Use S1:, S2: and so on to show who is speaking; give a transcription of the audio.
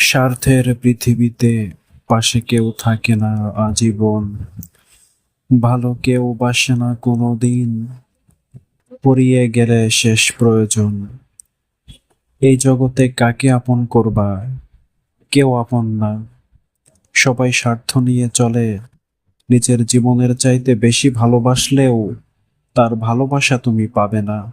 S1: স্বার্থের পৃথিবীতে পাশে কেউ থাকে না আজীবন। ভালো কেউ বাসে না কোনো দিন পড়িয়ে গেলে শেষ প্রয়োজন। এই জগতে কাকে আপন করবা? কেউ আপন না। সবাই স্বার্থ নিয়ে চলে। নিজের জীবনের চাইতে বেশি ভালোবাসলেও তার ভালোবাসা তুমি পাবে না।